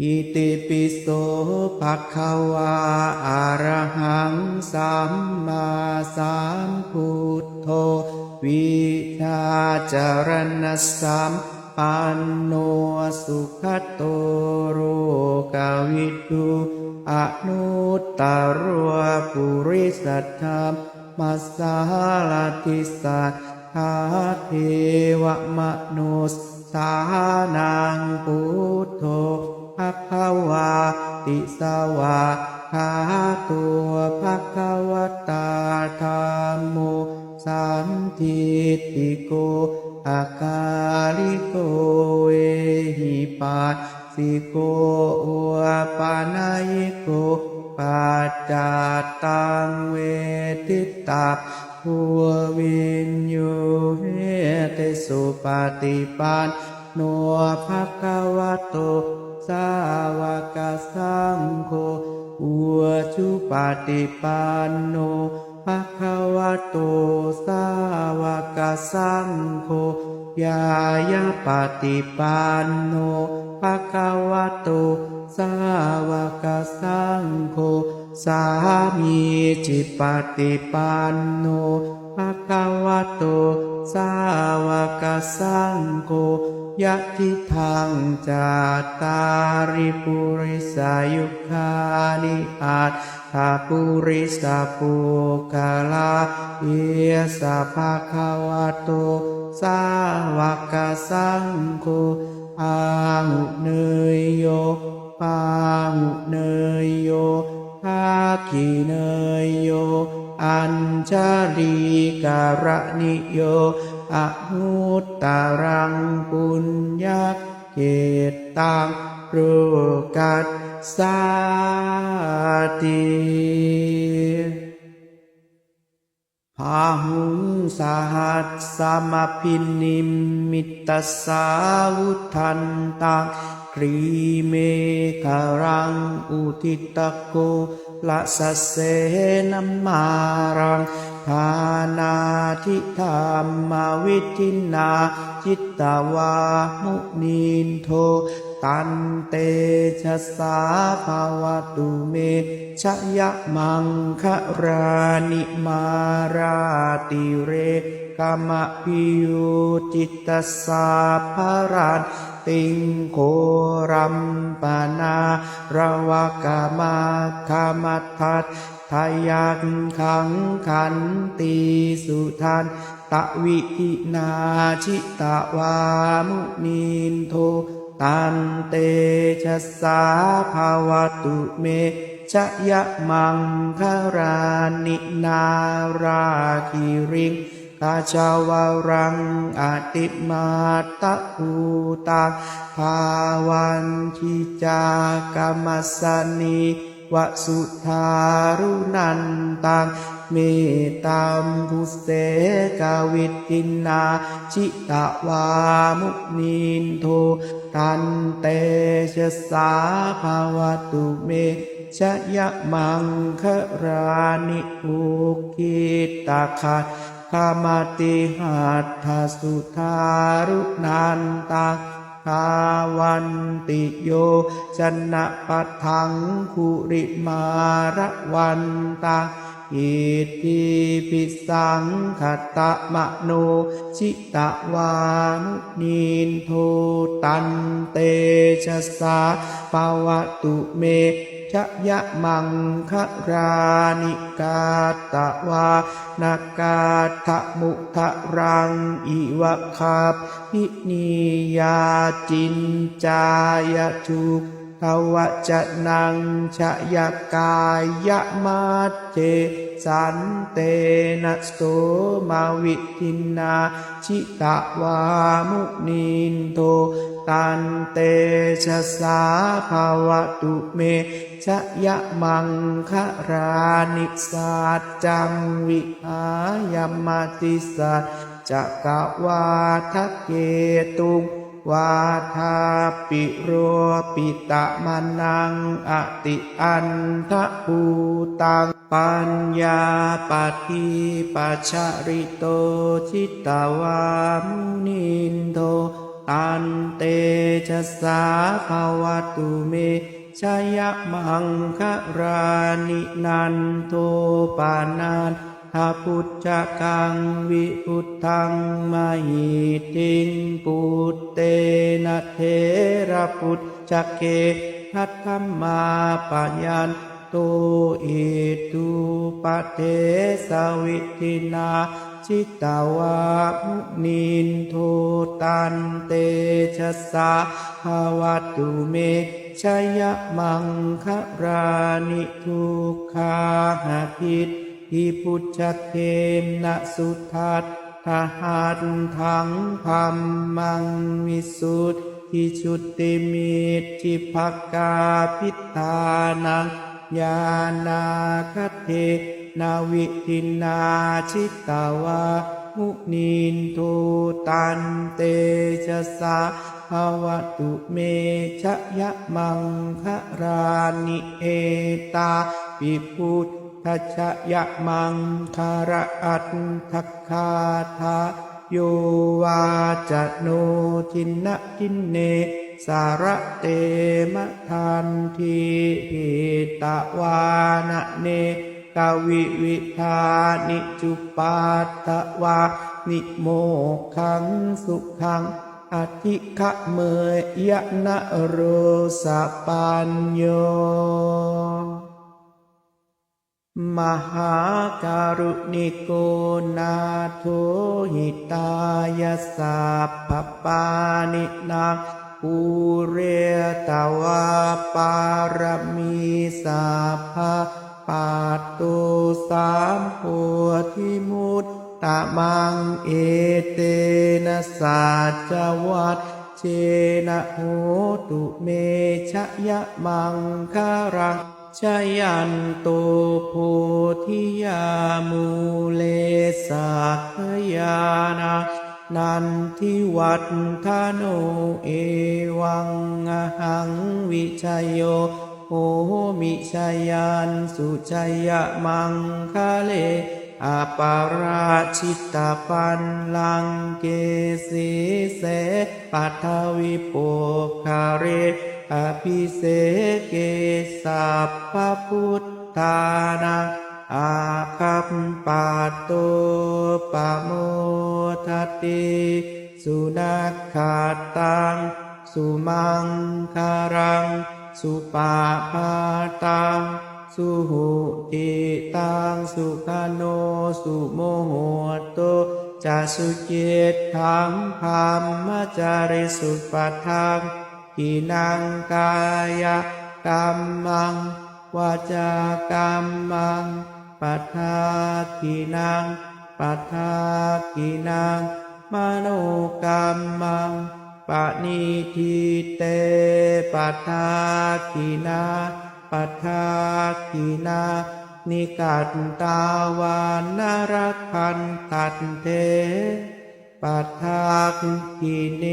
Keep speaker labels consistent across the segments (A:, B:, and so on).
A: อิติปิโสภะคะวาอะระหังสัมมาสัมพุทโธวิชาจารณสัมปันโนสุขโตโรกาวิทูอนุตตรวปุริสัทธรรมมัสสาลติสัทธาเทวมนุสสานังพุทโธ ภะคะวาติสวาคาตัวภะคะวตาธรรมโมสันทิติโกอาการิโกเวหิปัสสิโกอุปานายิโกปัจจาตังเวทิตาภูวินโยเหเตสุปฏิปัน โนภะคะวะโต สาวกสังโฆอุชุปฏิปันโนภะคะวะโต สาวกสังโฆยายาปฏิปันโนภะคะวะโต สาวกสังโฆสามีจิปฏิปันโน วะโต สาวกสังโฆยะทิทางจาตาริปุริสายุคานิอาตถาปุริสาปุกาลาเยสะภาคาวะโต สาวกสังโฆอาหุเนยโยปาหุเนยโย ภาคีเนยโย อัญชาลีการณิโยอนุตตรังปุญญาเกตตังโรกัสสาติพาหุงสหัสสมพินิมมิตสสาวุทันตัง กรีเมฆรังอุทิตโกละสะเสนมารังทานาทิธรรมวิทินาจิตตวามุนีนโทตันเตชะสาภาวตุเมชะยะมังคะรานิมาราติเร กามะพิยุจิตสาภารันติงโครัมปนาระวกามาคามัทัตทายักขังขันตีสุทันตะวิอินาชิตะวามุนีนโทตันเตชะสาภาวตุเมชะยะมังคารานินาราคิริง กาชาวารังอติมาตะอูตังภาวันทิจากรรมสนีวสุธารุนันตังเมตตามภุเสกาวิตินนาชิตวามุนีนโทตันเตชะสาภาวตุเมชะยะมังคะรานิอุกิตาคั ดคามติหัตถสุธารุนันตังภาวันติโยชนะปัทังคุริมารวันตาอิติปิสังขตะมะโน ชิตะวานุนีนโทตันเตชะสาปาวตุเม ชยะมังครานิกาตะวานากาทะมุทะรังอิวะคาปพินิยาจินจายทุกขวจะนังชะยกายะมัจเจสันเตนะโสมาวิทินนาชิตะวามุนินโท ตันเตชะสาภาวตุเมชะยะมังคะรานิสัจจังวิหายมติสัจจักะวาทะเกตุงวาทาปิโรปิตะมานังอติอันทะภูตังปัญญาปฏิปัชริโตชิตตวามุนินโท ตตันเตชะสาภาวตุเมชยมังครานินันโทปานานหาพุทธกังวิพุทธังมหิติงปุตเตนะเทระพุทธเกทัตธรรมาปัญญนโตอิตุปเทสวิทินา ชิตาวามุนินโทตันเตชะสาภาวตุเมชยมังคะรานิทุกขาหาพิษอิพุทธเทมนะสุทัตทหันทังพัมมังวิสุทธิชุติมิตทิภกาพิธานังญาณาคเท นาวิทินาชิตาวามุนินโทตันเตชะสาภาวตุเมชยมังคะรานิเอตาปิพุทธชยมังคาระอัตทักคาทาโยวาจโนทินนะทินเน สารเตมะทันทีหิตะวานะเน กาวิวิธานิจุปาตะวานิโมขังสุขังอธิขะเมยะนะโรสะปัญโยมหาการุณิโกนาโทหิตายาสัพพปานินาภูเรตวาปารมีสัพพะ ปาตุสามโพธิมุตตะมังเอเตนะสัจวัตเชนะโหตุเมชยะมังคารังชยันโตโพธิยามูเลสักยานานันทิวัฒทโนเอวังหังวิชัยโย โหมิชายันสุชัยมังคะเลอาปาราชิตาปันลังเกสีเสปัทวิโปคาเรอภิเสเกสัพพพุทธานังอาคัมปาโตปโมทติสุนัขขาตัง สุมังคารัง สุปาพาตังสุหุติตังสุขโนสุโมโหโตจะสุเจตถังพามมจาริสุปทังกินังกายกรรมังวาจากรรมังปัทากินังปัทากินังมโนกรรมัง ปณิทิเตปัทากินาปัทากินานิกัตตาวานรคันตัดเทปัทากิเน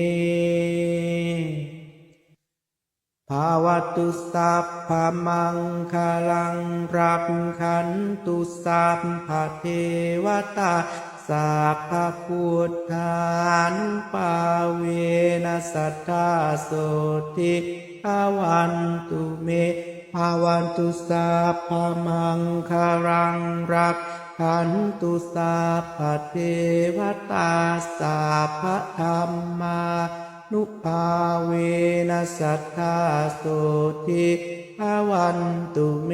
A: ภาวตุสัพพมังคลังรักขันตุสัพพะเทวตา สัพพะพุทธานปาเวนัสัทธาโสติภาวันตุเมภาวันตุสัพพมังคลังรักขันตุสัพพเทวตาสัพพะธรรมานุภาเวนัสัทธาโสติภาวันตุเม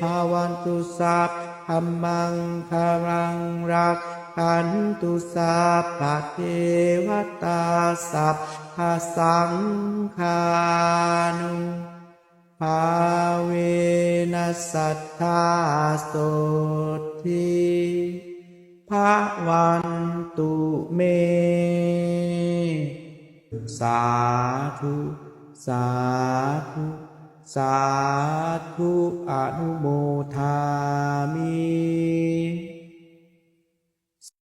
A: ภาวันตุสัพธรรมังคารังรัก ขันตุสัพพะเทวตาสัพพสังฆานุภาเวนัสัทธาโสติภาวันตุเม สาธุสาธุสาธุอนุโมทามิ